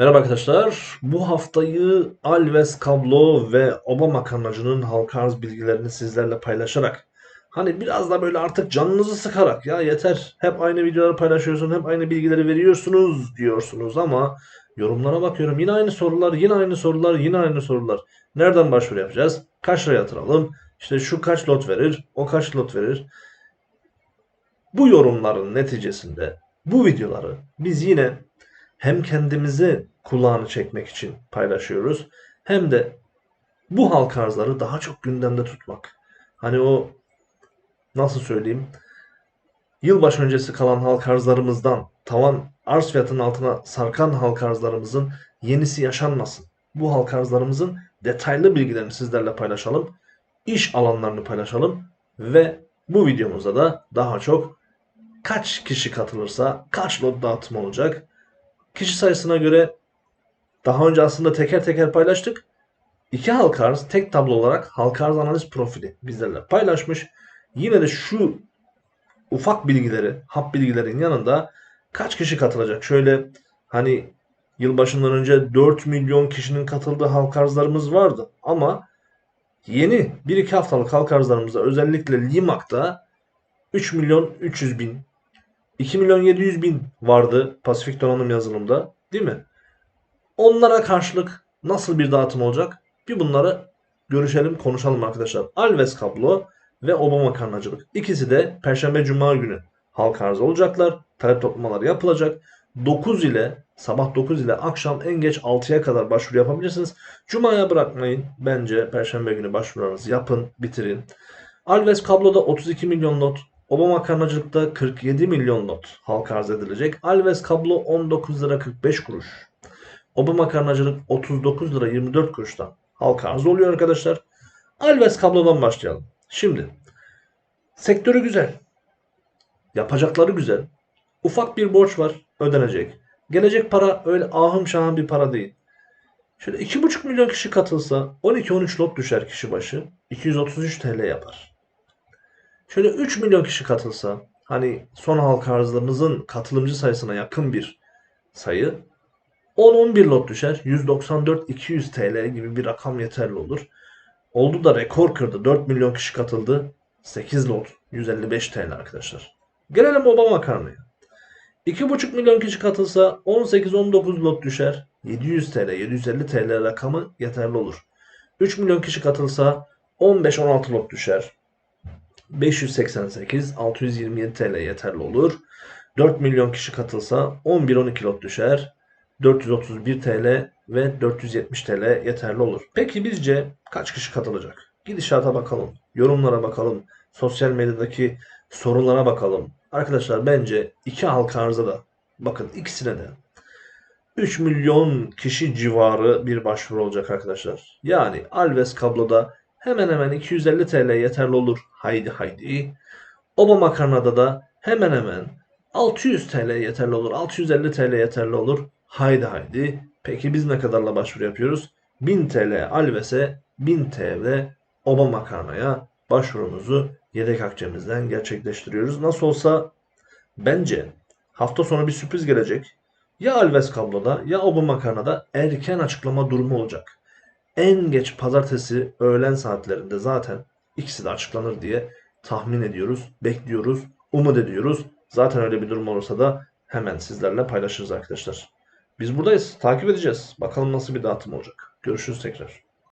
Merhaba arkadaşlar. Bu haftayı Alves Kablo ve Obama kanalcının halka arz bilgilerini sizlerle paylaşarak hani biraz da böyle artık canınızı sıkarak ya yeter hep aynı videoları paylaşıyorsun hep aynı bilgileri veriyorsunuz diyorsunuz ama yorumlara bakıyorum yine aynı sorular yine aynı sorular yine aynı sorular. Nereden başvuru yapacağız? Kaç lira yatıralım? İşte şu kaç lot verir? O kaç lot verir? Bu yorumların neticesinde bu videoları biz yine hem kendimizi kulağını çekmek için paylaşıyoruz hem de bu halka arzları daha çok gündemde tutmak. Hani o nasıl söyleyeyim yılbaşı öncesi kalan halka arzlarımızdan tavan arz fiyatının altına sarkan halka arzlarımızın yenisi yaşanmasın. Bu halka arzlarımızın detaylı bilgilerini sizlerle paylaşalım. iş alanlarını paylaşalım ve bu videomuzda da daha çok kaç kişi katılırsa kaç lot dağıtım olacak kişi sayısına göre daha önce aslında teker teker paylaştık. İki halka arz tek tablo olarak halka arz analiz profili bizlerle paylaşmış. Yine de şu ufak bilgileri, hap bilgilerin yanında kaç kişi katılacak? Şöyle hani yılbaşından önce 4 milyon kişinin katıldığı halka arzlarımız vardı. Ama yeni 1-2 haftalık halka arzlarımızda özellikle Limak'ta 3 milyon 300 bin 2 milyon 700 bin vardı Pasifik donanım yazılımda değil mi? Onlara karşılık nasıl bir dağıtım olacak? Bir bunları görüşelim, konuşalım arkadaşlar. Alves kablo ve Obama karnacılık. İkisi de Perşembe Cuma günü halka arz olacaklar. Talep toplamaları yapılacak. 9 ile sabah 9 ile akşam en geç 6'ya kadar başvuru yapabilirsiniz. Cuma'ya bırakmayın. Bence Perşembe günü başvurularınızı yapın, bitirin. Alves kabloda 32 milyon lot, Obama karnacılıkta 47 milyon lot halka arz edilecek. Alves kablo 19 lira 45 kuruş. Obama karnacılık 39 lira 24 kuruştan halka arz oluyor arkadaşlar. Alves kablodan başlayalım. Şimdi sektörü güzel. Yapacakları güzel. Ufak bir borç var ödenecek. Gelecek para öyle ahım şahım bir para değil. Şöyle 2,5 milyon kişi katılsa 12-13 lot düşer kişi başı. 233 TL yapar. Şöyle 3 milyon kişi katılsa hani son halka arzlarımızın katılımcı sayısına yakın bir sayı 10-11 lot düşer. 194-200 TL gibi bir rakam yeterli olur. Oldu da rekor kırdı. 4 milyon kişi katıldı. 8 lot 155 TL arkadaşlar. Gelelim Obama makarnaya. 2,5 milyon kişi katılsa 18-19 lot düşer. 700 TL, 750 TL rakamı yeterli olur. 3 milyon kişi katılsa 15-16 lot düşer. 588, 627 TL yeterli olur. 4 milyon kişi katılsa 11-12 lot düşer. 431 TL ve 470 TL yeterli olur. Peki bizce kaç kişi katılacak? Gidişata bakalım, yorumlara bakalım, sosyal medyadaki sorulara bakalım. Arkadaşlar bence iki halka arıza da bakın ikisine de 3 milyon kişi civarı bir başvuru olacak arkadaşlar. Yani Alves kabloda hemen hemen 250 TL yeterli olur. Haydi haydi. Obama makarnada da hemen hemen 600 TL yeterli olur. 650 TL yeterli olur. Haydi haydi. Peki biz ne kadarla başvuru yapıyoruz? 1000 TL Alves'e 1000 TL Obama makarnaya başvurumuzu yedek akçemizden gerçekleştiriyoruz. Nasıl olsa bence hafta sonu bir sürpriz gelecek. Ya Alves kabloda ya Obama makarnada erken açıklama durumu olacak. En geç pazartesi öğlen saatlerinde zaten ikisi de açıklanır diye tahmin ediyoruz, bekliyoruz, umut ediyoruz. Zaten öyle bir durum olursa da hemen sizlerle paylaşırız arkadaşlar. Biz buradayız. Takip edeceğiz. Bakalım nasıl bir dağıtım olacak. Görüşürüz tekrar.